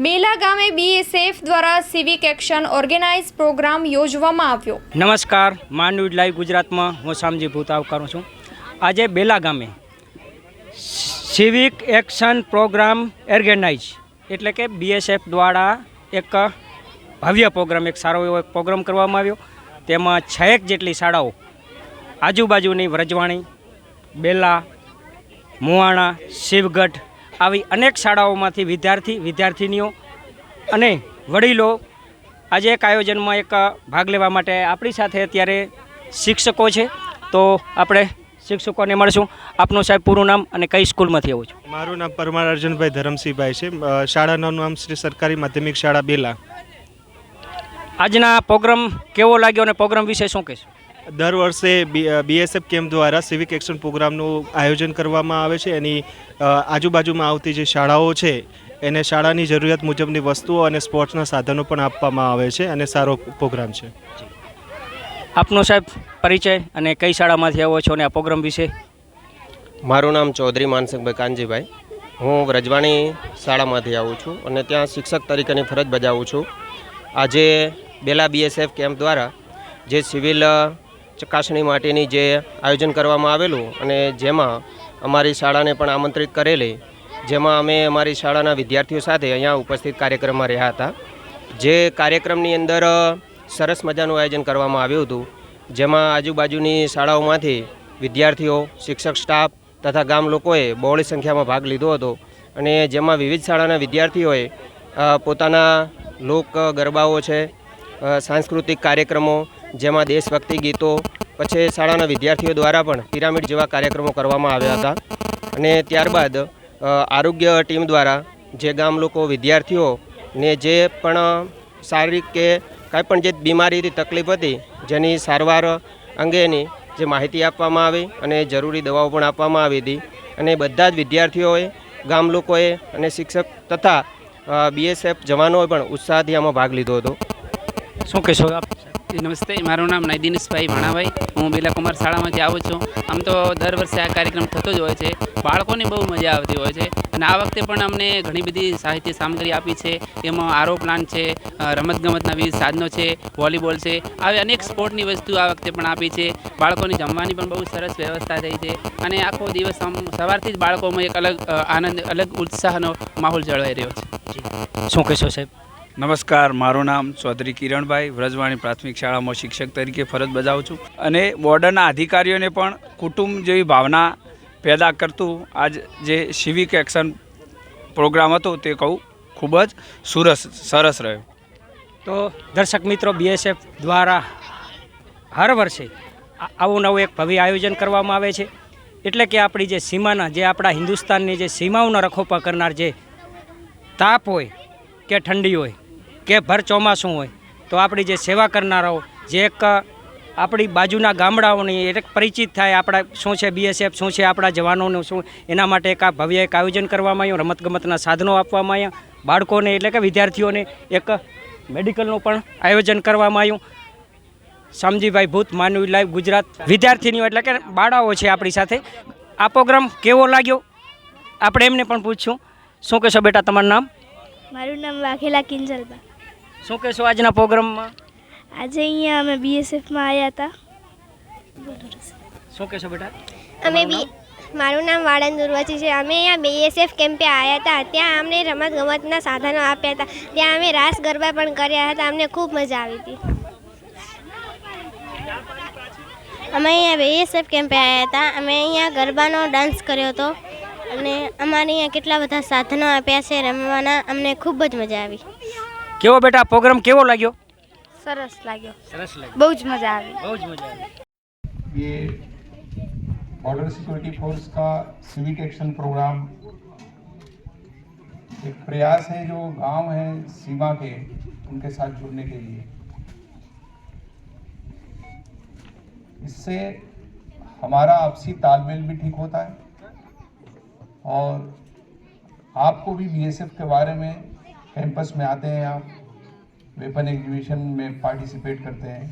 બેલા ગામે બીએસએફ દ્વારા civic action organise programme યોજવામાં આવ્યો. નમસ્કાર માનવી લાઈવ ગુજરાતમાં હું શામજી ભૂતાવ આવકારું છું. આજે બેલા ગામે સિવિક એક્શન પ્રોગ્રામ ઓર્ગેનાઇઝ એટલે કે બીએસએફ દ્વારા એક ભવ્ય પ્રોગ્રામ એક સારો એવો પ્રોગ્રામ કરવામાં આવ્યો. તેમાં છએક જેટલી શાળાઓ, આજુબાજુની વ્રજવાણી, બેલા, મુવાણા, શિવગઢ આવી અનેક શાળાઓમાંથી વિદ્યાર્થી વિદ્યાર્થિનીઓ અને વડીલો આજે એક આયોજનમાં એક ભાગ લેવા માટે આપણી સાથે અત્યારે શિક્ષકો છે. તો આપણે શિક્ષકોને મળશું. આપનું સાહેબ પૂરું નામ અને કઈ સ્કૂલમાંથી આવું છું? મારું નામ પરમાર અર્જુનભાઈ ધરમસિંહભાઈ છે. શાળાનું નામ શ્રી સરકારી માધ્યમિક શાળા બેલા. આજના પ્રોગ્રામ કેવો લાગ્યો અને પ્રોગ્રામ વિશે શું કહેશો? દર વર્ષે બીએસએફ કેમ્પ દ્વારા સિવિક એક્શન પ્રોગ્રામનું આયોજન કરવામાં આવે છે. એની આજુબાજુમાં આવતી જે શાળાઓ છે એને શાળાની જરૂરિયાત મુજબની વસ્તુઓ અને સ્પોર્ટ્સના સાધનો પણ આપવામાં આવે છે અને સારો પ્રોગ્રામ છે. આપનો સાહેબ પરિચય અને કઈ શાળામાંથી આવો છો અને આ પ્રોગ્રામ વિશે? મારું નામ ચૌધરી માનસિંહભાઈ કાનજીભાઈ. હું વ્રજવાણી શાળામાંથી આવું છું અને ત્યાં શિક્ષક તરીકેની ફરજ બજાવું છું. આજે બેલા બીએસએફ કેમ્પ દ્વારા જે સિવિલ ચકાસણી માટેની જે આયોજન કરવામાં આવેલું અને જેમાં અમારી શાળાને પણ આમંત્રિત કરેલી, જેમાં અમે અમારી શાળાના વિદ્યાર્થીઓ સાથે અહીંયા ઉપસ્થિત કાર્યક્રમમાં રહ્યા હતા. જે કાર્યક્રમની અંદર સરસ મજાનું આયોજન કરવામાં આવ્યું હતું, જેમાં આજુબાજુની શાળાઓમાંથી વિદ્યાર્થીઓ, શિક્ષક સ્ટાફ તથા ગામ લોકોએ બહોળી સંખ્યામાં ભાગ લીધો હતો અને જેમાં વિવિધ શાળાના વિદ્યાર્થીઓએ પોતાના લોક ગરબાઓ છે સાંસ્કૃતિક કાર્યક્રમો જેમાં દેશભક્તિ ગીતો, પછી શાળાના વિદ્યાર્થીઓ દ્વારા પણ પિરામિડ જેવા કાર્યક્રમો કરવામાં આવ્યા હતા. અને ત્યારબાદ આરોગ્ય ટીમ દ્વારા જે ગામ લોકો વિદ્યાર્થીઓને જે પણ શારીરિક કે કાંઈ પણ જે બીમારીથી તકલીફ હતી, જેની સારવાર અંગેની જે માહિતી આપવામાં આવી અને જરૂરી દવાઓ પણ આપવામાં આવી હતી. અને બધા જ વિદ્યાર્થીઓએ, ગામ લોકોએ અને શિક્ષક તથા બીએસએફ જવાનોએ પણ ઉત્સાહથી આમાં ભાગ લીધો હતો. શું કહેશો આપ? નમસ્તે મારું નામ દિનેશભાઈ ભાણાભાઈ હું બિલા કુમાર શાળામાંથી આવું છું. આમ તો દર વર્ષે આ કાર્યક્રમ થતો જ હોય છે. બાળકોને બહુ મજા આવતી હોય છે. અને આ વખતે પણ અમને ઘણી બધી સાહિત્ય સામગ્રી આપી છે. એમાં આરો પ્લાન છે રમતગમતના વિવિધ સાધનો છે, વોલીબોલ છે. આવી અનેક સ્પોર્ટની વસ્તુ આ વખતે પણ આપી છે. બાળકોની જમવાની પણ બહુ સરસ વ્યવસ્થા થઈ છે. અને આખો દિવસ આમ સવારથી જ બાળકોમાં એક અલગ આનંદ, અલગ ઉત્સાહનો માહોલ જળવાઈ રહ્યો છે. શું કહેશો સાહેબ? નમસ્કાર, મારું નામ ચૌધરી કિરણભાઈ, વ્રજવાણી પ્રાથમિક શાળામાં શિક્ષક તરીકે ફરજ બજાવું છું. અને બોર્ડરના અધિકારીઓને પણ કુટુંબ જેવી ભાવના પેદા કરતું આજ જે સિવિક એક્શન પ્રોગ્રામ હતો તે કહું, ખૂબ જ સુરસ, સરસ રહ્યો. તો દર્શક મિત્રો બીએસએફ દ્વારા હર વર્ષે આવું નવું એક ભવ્ય આયોજન કરવામાં આવે છે. એટલે કે આપણી જે સીમાના, જે આપણા હિન્દુસ્તાનની જે સીમાઓનો રખોપા કરનાર જે તાપ હોય કે ઠંડી હોય કે ભર ચોમાસું હોય, તો આપણી જે સેવા કરનારાઓ, જે એક આપણી બાજુના ગામડાઓની એક પરિચિત થાય આપણા શું છે બીએસએફ શું છે આપણા જવાનોનું, શું એના માટે એક આ ભવ્ય એક આયોજન કરવામાં આવ્યું, રમતગમતના સાધનો આપવામાં આવ્યા, બાળકોને એટલે કે વિદ્યાર્થીઓને એક મેડિકલનું પણ આયોજન કરવામાં આવ્યું. શામજીભાઈ ભૂત, માનવી લાઈવ ગુજરાત, વિદ્યાર્થીનીઓ એટલે કે બાળાઓ છે આપણી સાથે. આ પ્રોગ્રામ કેવો લાગ્યો? આપણે એમને પણ પૂછશું શું કહેશો બેટા તમારું નામ? મારું નામ વાઘેલા કિંજલબા. શું કહેશો આજના પ્રોગ્રામમાં? આજે અહીંયા અમે બીએસએફમાં આવ્યા હતા. શું કહેશો બેટા? અમે બી મારું નામ વાળંદ ઉર્વશી છે. અમે અહીંયા બીએસએફ કેમ્પે આવ્યા હતા. ત્યાં અમને રમત ગમતના સાધનો આપ્યા હતા. ત્યાં અમે રાસ ગરબા પણ કર્યા હતા. અમને ખૂબ મજા આવી હતી. અમે અહીંયા બીએસએફ કેમ્પે આવ્યા હતા. અમે અહીંયા ગરબાનો ડાન્સ કર્યો હતો. અને અમારે અહીંયા કેટલા બધા સાધનો આપ્યા છે રમવાના. અમને ખૂબ જ મજા આવી. કેવો બેટા પ્રોગ્રામ કેવો લાગ્યો સરસ લાગ્યો સરસ લાગ્યો બહુ જ મજા આવી બહુ જ મજા આવી ये बॉर्डर सिक्योरिटी फोर्स का सिविक एक्शन प्रोग्राम एक प्रयास है जो गांव है सीमा के उनके साथ जुड़ने के लिए इससे हमारा आपसी तालमेल भी ठीक होता है और आपको भी बीएसएफ के बारे में कैंपस में आते हैं आप, वेपन एग्जीबिशन में पार्टिसिपेट करते हैं,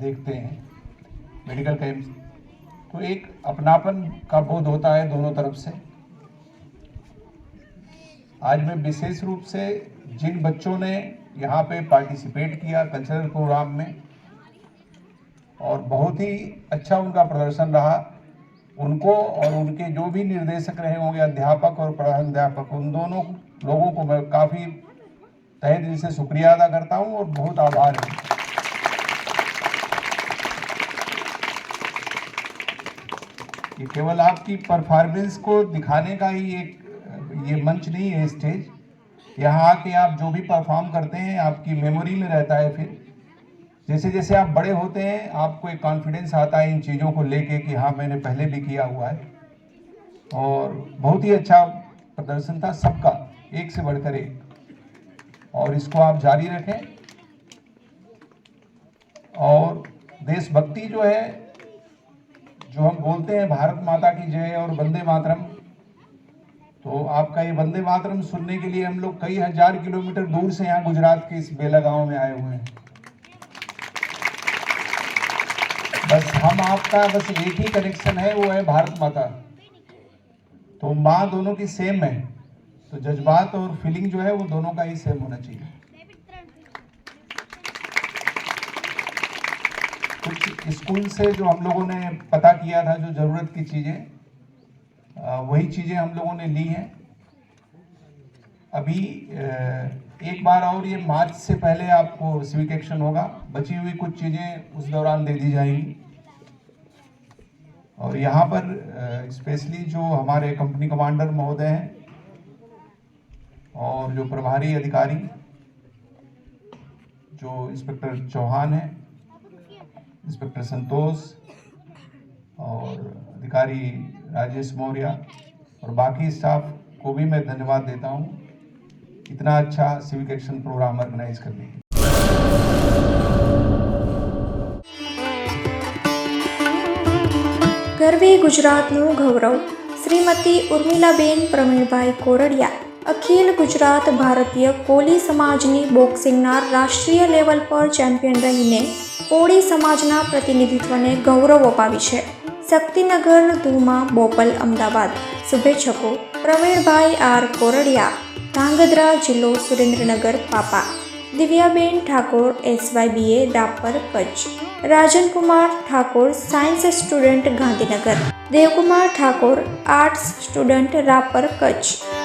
देखते हैं, मेडिकल कैंप तो एक अपनापन का बोध होता है दोनों तरफ़ से। आज मैं विशेष रूप से जिन बच्चों ने यहाँ पे पार्टिसिपेट किया कल्चरल प्रोग्राम में, और बहुत ही अच्छा उनका प्रदर्शन रहा। उनको और उनके जो भी निर्देशक रहे होंगे, अध्यापक और प्रधानाध्यापक उन दोनों लोगों को मैं काफ़ी तहे दिल से शुक्रिया अदा करता हूँ और बहुत आभार है। ये केवल आपकी परफॉर्मेंस को दिखाने का ही एक, ये मंच नहीं है स्टेज यहाँ आके आप जो भी परफॉर्म करते हैं, आपकी मेमोरी में रहता है फिर। जैसे जैसे आप बड़े होते हैं, आपको एक कॉन्फिडेंस आता है इन चीज़ों को लेके कि हाँ मैंने पहले भी किया हुआ है। और बहुत ही अच्छा प्रदर्शन था सबका, एक से बढ़कर एक। और इसको आप जारी रखें। और देशभक्ति जो है, जो हम बोलते हैं, भारत माता की जय और वंदे मातरम। तो आपका ये वंदे मातरम सुनने के लिए हम लोग कई हज़ार किलोमीटर दूर से यहाँ गुजरात के इस बेला गाँव में आए हुए हैं। बस हम आपका बस एक ही कनेक्शन है, वो है भारत माता। तो माँ दोनों की सेम है। तो जज्बात और फीलिंग जो है वो दोनों का ही सेम होना चाहिए। कुछ स्कूल से जो हम लोगों ने पता किया था, जो ज़रूरत की चीज़ें वही चीज़ें हम लोगों ने ली हैं। अभी एक बार और ये मार्च से पहले आपको सिविक एक्शन होगा। बची हुई कुछ चीज़ें उस दौरान दे दी जाएँगी। और यहाँ पर स्पेशली जो हमारे कंपनी कमांडर महोदय हैं और जो प्रभारी अधिकारी जो इंस्पेक्टर चौहान हैं इंस्पेक्टर संतोष और अधिकारी राजेश मौर्य और बाकी स्टाफ को भी मैं धन्यवाद देता हूँ इतना अच्छा सिविक एक्शन प्रोग्राम ऑर्गेनाइज करने के लिए ગરવી ગુજરાતનું ગૌરવ શ્રીમતી ઉર્મિલાબેન પ્રવીણભાઈ કોરડિયા અખિલ ગુજરાત ભારતીય કોલી સમાજની બોક્સિંગના રાષ્ટ્રીય લેવલ પર ચેમ્પિયન રહીને કોળી સમાજના પ્રતિનિધિત્વને ગૌરવ અપાવી છે. શક્તિનગર ધુમા બોપલ, અમદાવાદ. શુભેચ્છકો, પ્રવીણભાઈ આર કોરડિયા, ધાંગધ્રા જિલ્લો સુરેન્દ્રનગર, પાપા. Divyaben Thakor, SYBA Rapar Kutch. Rajankumar Thakor, science student Gandhinagar. Devkumar Thakor, arts student, Rapar, Kutch.